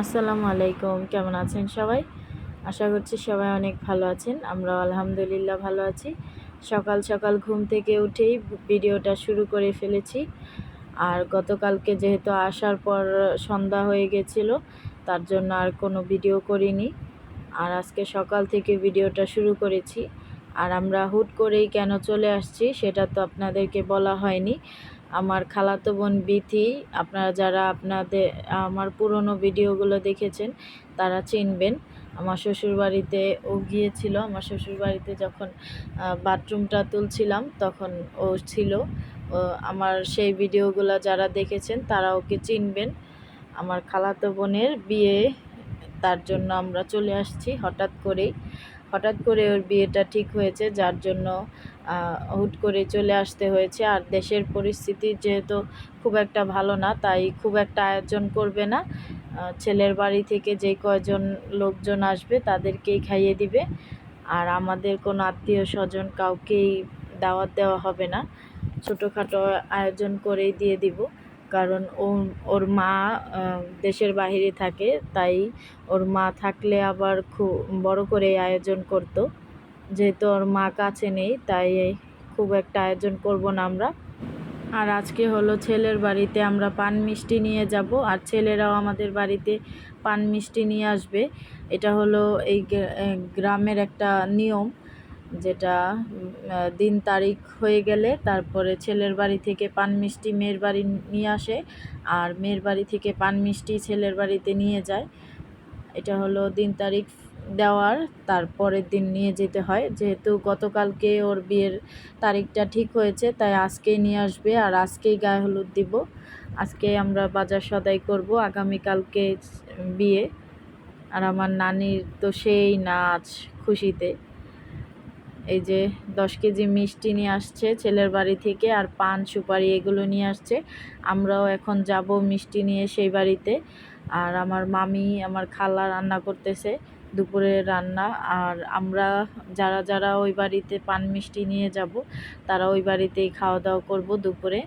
আসসালামু আলাইকুম, কেমন আছেন সবাই? আশা করছি সবাই অনেক ভালো আছেন আমরা আলহামদুলিল্লাহ ভালো আছি। সকাল সকাল ঘুম থেকে উঠেই ভিডিওটা শুরু করে ফেলেছি। আর গতকালকে যেহেতু আসার পর সন্ধ্যা হয়ে গেছিল, তার জন্য আর কোনো ভিডিও করিনি। আর আজকে সকাল থেকে ভিডিওটা শুরু করেছি। আর আমরা হুট করেই কেন চলে আসছি, সেটা তো আপনাদেরকে বলা হয়নি। আমার খালাতো বোন বিথি, আপনারা যারা আপনাদের, আমার পুরনো ভিডিওগুলো দেখেছেন, তারা চিনবেন। আমার শ্বশুরবাড়িতে ও গিয়েছিল। আমার শ্বশুরবাড়িতে যখন বাথরুমটা তুলছিলাম, তখন ও ছিল। আমার সেই ভিডিওগুলো যারা দেখেছেন, তারা ওকে চিনবেন। আমার খালাতো বোনের বিয়ে, তার জন্য আমরা চলে আসছি হঠাৎ করেই। হঠাৎ করে ওর বিয়েটা ঠিক হয়েছে, যার জন্য হুট করে চলে আসতে হয়েছে। আর দেশের পরিস্থিতি যেহেতু খুব একটা ভালো না, তাই খুব একটা আয়োজন করবে না। ছেলের বাড়ি থেকে যে কয়জন লোকজন আসবে তাদেরকেই খাইয়ে দিবে। আর আমাদের কোনো আত্মীয় স্বজন কাউকেই দাওয়াত দেওয়া হবে না। ছোটোখাটো আয়োজন করেই দিয়ে দিব। কারণ ও, ওর মা দেশের বাহিরে থাকে, তাই ওর মা থাকলে আবার খুব বড় করে আয়োজন করত। যেহেতু ওর মা কাছে নেই, তাই খুব একটা আয়োজন করব না আমরা। আর আজকে হলো ছেলের বাড়িতে আমরা পান মিষ্টি নিয়ে যাব, আর ছেলেরাও আমাদের বাড়িতে পান মিষ্টি নিয়ে আসবে। এটা হলো এই গ্রামের একটা নিয়ম, যেটা দিন তারিখ হয়ে গেলে তারপরে ছেলের বাড়ি থেকে পান মিষ্টি মেয়ের বাড়ি নিয়ে আসে, আর মেয়ের বাড়ি থেকে পান মিষ্টি ছেলের বাড়িতে নিয়ে যায়। এটা হলো দিন তারিখ দেওয়ার, তারপরের দিন নিয়ে যেতে হয়। যেহেতু গতকালকে ওর বিয়ের তারিখটা ঠিক হয়েছে, তাই আজকেই নিয়ে আসবে আর আজকেই গায়ে হলুদ দিব। আজকে আমরা বাজার সদাই করব আগামীকালকে বিয়ে। আর আমার নানির তো সেই নাচ খুশিতে। এই যে দশ কেজি মিষ্টি নিয়ে আসছে ছেলের বাড়ি থেকে আর পান, সুপারি এগুলো নিয়ে আসছে। আমরাও এখন যাব মিষ্টি নিয়ে সেই বাড়িতে। আর আমার মামি, আমার খালা রান্না করতেছে দুপুরের রান্না। আর আমরা যারা যারা ওই বাড়িতে পান মিষ্টি নিয়ে যাব, তারা ওই বাড়িতেই খাওয়া দাওয়া করব দুপুরে।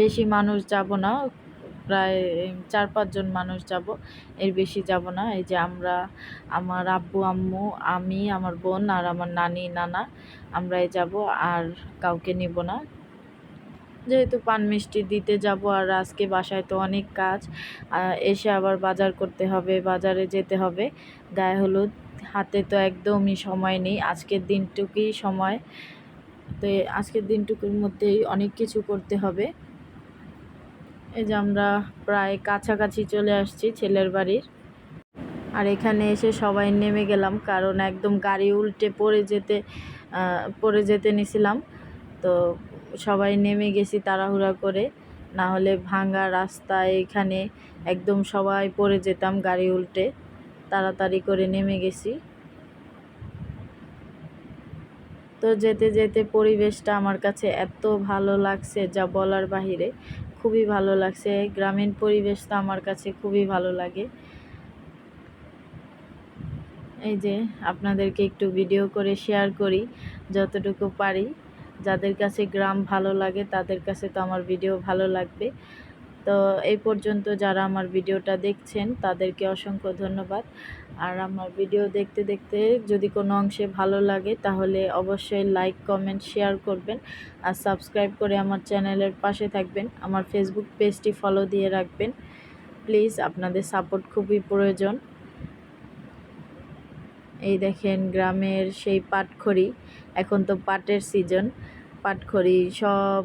বেশি মানুষ যাব না, প্রায় চার পাঁচজন মানুষ যাব, এর বেশি যাব না। এই যে আমরা, আমার আব্বু, আম্মু, আমি, আমার বোন আর আমার নানি, নানা, আমরাই যাব, আর কাউকে নিব না। যেহেতু পান মিষ্টি দিতে যাব আর আজকে বাসায় তো অনেক কাজ এসে আবার বাজার করতে হবে, বাজারে যেতে হবে। গায়ে হলুদ, হাতে তো একদমই সময় নেই। আজকের দিনটুকুই সময়। তো আজকের দিনটুকুর মধ্যেই অনেক কিছু করতে হবে। এই যে আমরা প্রায় কাছাকাছি চলে আসছি ছেলের বাড়ির। আর এখানে এসে সবাই নেমে গেলাম, কারণ একদম গাড়ি উল্টে পড়ে যেতে পড়ে যেতে নিছিলাম। তো সবাই নেমে গেছি তাড়াহুড়া করে। না হলে ভাঙা রাস্তায় এখানে একদম সবাই পড়ে যেতাম গাড়ি উল্টে। তাড়াতাড়ি করে নেমে গেছি। তো যেতে যেতে পরিবেশটা আমার কাছে এত ভালো লাগছে যা বলার বাহিরে। খুবই ভালো লাগছে। গ্রামীণ পরিবেশটা আমার কাছে খুবই ভালো লাগে। এই যে আপনাদেরকে একটু ভিডিও করে শেয়ার করি, যতটুকু পারি। যাদের কাছে গ্রাম ভালো লাগে, তাদের কাছে তো আমার ভিডিও ভালো লাগবে। তো এই পর্যন্ত যারা আমার ভিডিওটা দেখছেন, তাদেরকে অসংখ্য ধন্যবাদ। আর আমার ভিডিও দেখতে দেখতে যদি কোনো অংশে ভালো লাগে, তাহলে অবশ্যই লাইক, কমেন্ট, শেয়ার করবেন। আর সাবস্ক্রাইব করে আমার চ্যানেলের পাশে থাকবেন। আমার ফেসবুক পেজটি ফলো দিয়ে রাখবেন। প্লিজ, আপনাদের সাপোর্ট খুবই প্রয়োজন। এই দেখেন গ্রামের সেই পাটখড়ি, এখন তো পাটের সিজন পাটখড়ি সব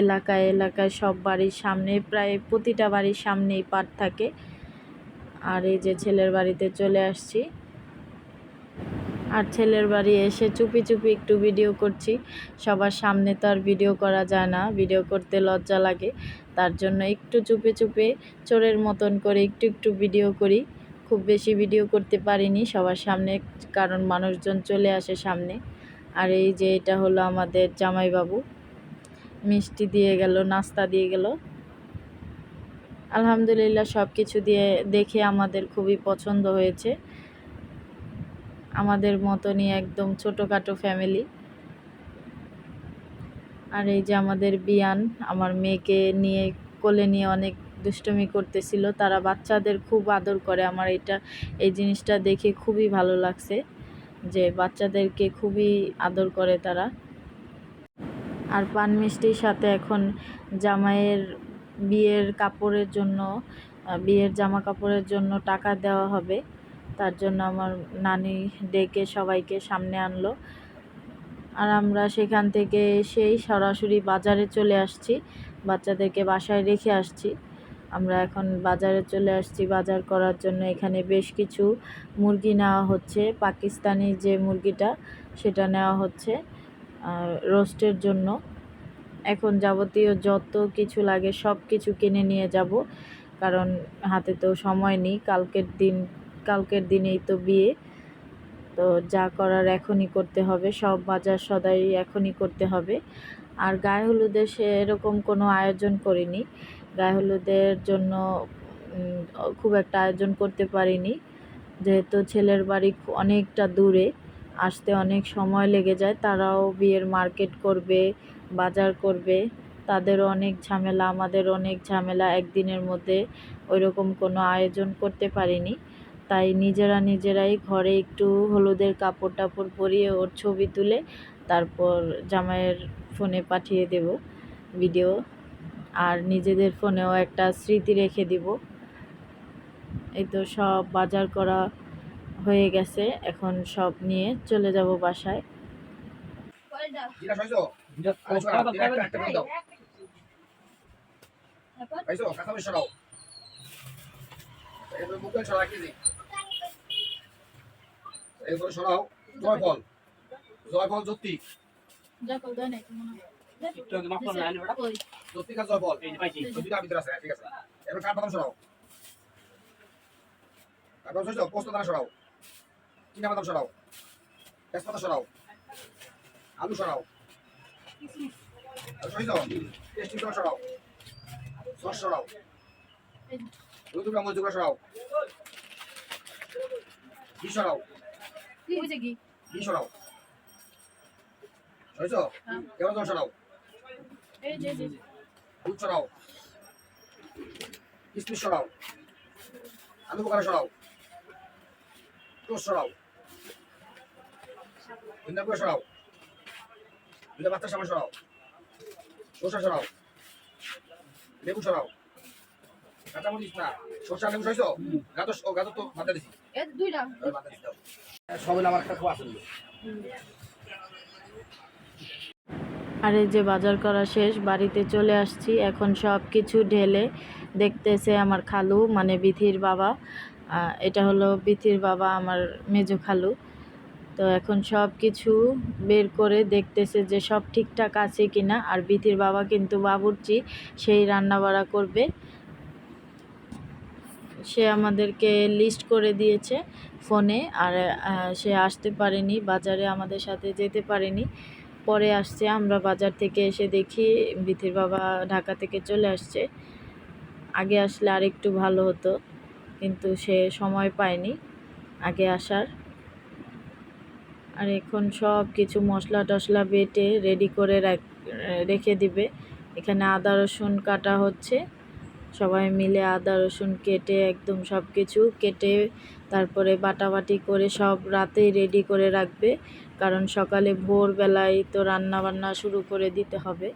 এলাকায় এলাকায় সব বাড়ির সামনে, প্রায় প্রতিটা বাড়ির সামনেই পাট থাকে। আর এই যে ছেলের বাড়িতে চলে আসছি। আর ছেলের বাড়ি এসে চুপি চুপি একটু ভিডিও করছি। সবার সামনে তো আর ভিডিও করা যায় না ভিডিও করতে লজ্জা লাগে। তার জন্য একটু চুপে চুপে চোরের মতন করে একটু একটু ভিডিও করি। খুব বেশি ভিডিও করতে পারিনি সবার সামনে, কারণ মানুষজন চলে আসে সামনে। আর এই যে এটা হলো আমাদের জামাইবাবু। মিষ্টি দিয়ে গেল, নাস্তা দিয়ে গেল। আলহামদুলিল্লাহ সব কিছু দিয়ে দেখে আমাদের খুবই পছন্দ হয়েছে। আমাদের মতনই একদম ছোটোখাটো ফ্যামিলি আর এই যে আমাদের বিয়ান, আমার মেয়েকে নিয়ে, কোলে নিয়ে অনেক দুষ্টমি করতেছিল। তারা বাচ্চাদের খুব আদর করে। আমার এটা, এই জিনিসটা দেখে খুবই ভালো লাগছে যে বাচ্চাদেরকে খুবই আদর করে তারা। আর পান মিষ্টির সাথে এখন জামাইয়ের বিয়ের কাপড়ের জন্য বিয়ের জামা কাপড়ের জন্য টাকা দেওয়া হবে। তার জন্য আমার নানি ডেকে সবাইকে সামনে আনলো। আর আমরা সেখান থেকে সেই সরাসরি বাজারে চলে আসছি। বাচ্চাদেরকে বাসায় রেখে আসছি। আমরা এখন বাজারে চলে আসছি। বাজার করার জন্য এখানে বেশ কিছু মুরগি নেওয়া হচ্ছে। পাকিস্তানি যে মুরগিটা, সেটা নেওয়া হচ্ছে রোস্টের জন্য। এখন যাবতীয় যত কিছু লাগে সব কিছু কিনে নিয়ে যাব, কারণ হাতে তো সময় নেই। কালকের দিন, কালকের দিনেই তো বিয়ে। তো যা করার এখনই করতে হবে। সব বাজার সদাই এখনই করতে হবে। আর গায়ে হলুদে সে এরকম কোনো আয়োজন করিনি। গায়ে হলুদের জন্য খুব একটা আয়োজন করতে পারিনি। যেহেতু ছেলের বাড়ি অনেকটা দূরে, আসতে অনেক সময় লেগে যায়, তারাও বিয়ের মার্কেট করবে, বাজার করবে। তাদেরও অনেক ঝামেলা, আমাদের অনেক ঝামেলা, একদিনের মধ্যে ওইরকম কোনো আয়োজন করতে পারিনি। তাই নিজেরা নিজেরাই ঘরে একটু হলুদের কাপড় টাপড় পরিয়ে ওর ছবি তুলে তারপর জামাইয়ের ফোনে পাঠিয়ে দেব ভিডিও। আর নিজেদের ফোনেও একটা স্মৃতি রেখে দিব। এই তো সব বাজার করা হয়ে গেছে এখন সব নিয়ে চলে যাব বাসায়। মরিচ সরাও এরপরে মুখ দিয়ে সরা কেজি এরপরে সরাও জয়ফল জয়ফল জ্যোতি মাফ জ্যোতিকা জয়ফল এই পাইছি জ্যোতিকা ভিতরে আছে ঠিক আছে এবার কাঠবাদাম সরাও কাঠবাদাম সরাও পোস্ত দানা সরাও চিনা বাদাম সরাও তেজপাতা সরাও আলু সরাও আর দাও টেস্টি করে সরাও সস সরাও দুটো চামচ করে সরাও ঘি সরাও ঘি সরাও সরিয়েছ কেমন সরাও দুধ সরাও কিসমিস সরাও আলু বোকারা সরাও টোস্ট বাচ্চার সামনে সরাও শসা সরাও লেবু সরাও কাঁচামরিচ না। শসা লেবু সরাইছো গাজর ও তো বাদ দিছি। সবাই আমার একটা খাওয়া আসলে আর এই যে বাজার করা শেষ, বাড়িতে চলে আসছি। এখন সব কিছু ঢেলে দেখতেছে আমার খালু মানে বিথির বাবা। এটা হলো বিথির বাবা, আমার মেজো খালু। তো এখন সব কিছু বের করে দেখতেছে যে সব ঠিকঠাক আছে কি না আর বিথির বাবা কিন্তু বাবুর্চি, সেই রান্না বাড়া করবে। সে আমাদেরকে লিস্ট করে দিয়েছে ফোনে। আর সে আসতে পারেনি, বাজারে আমাদের সাথে যেতে পারেনি। পরে আসছে, আমরা বাজার থেকে এসে দেখি বিথির বাবা ঢাকা থেকে চলে আসছে। আগে আসলে আর একটু ভালো হতো, কিন্তু সে সময় পায়নি আগে আসার। আর এখন সব কিছু মশলা টশলা বেটে রেডি করে রাখ- রেখে দিবে। এখানে আদা, রসুন কাটা হচ্ছে। সবাই মিলে আদা, রসুন কেটে একদম সব কিছু কেটে তারপরে বাটাবাটি করে সব রাতেই রেডি করে রাখবে। কারণ সকালে ভোরবেলায় তো রান্না বান্না শুরু করে দিতে হবে।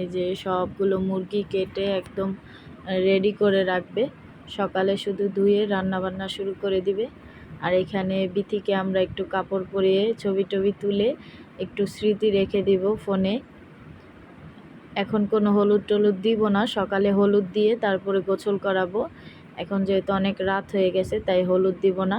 এই যে সবগুলো মুরগি কেটে একদম রেডি করে রাখবে। সকালে শুধু ধুয়ে রান্না বান্না শুরু করে দিবে। আর এখানে বিথিকে আমরা একটু কাপড় পরিয়ে ছবি টবি তুলে একটু স্মৃতি রেখে দিব ফোনে। এখন কোনো হলুদ টলুদ দিব না, সকালে হলুদ দিয়ে তারপরে গোসল করাবো। এখন যেহেতু অনেক রাত হয়ে গেছে, তাই হলুদ দিব না।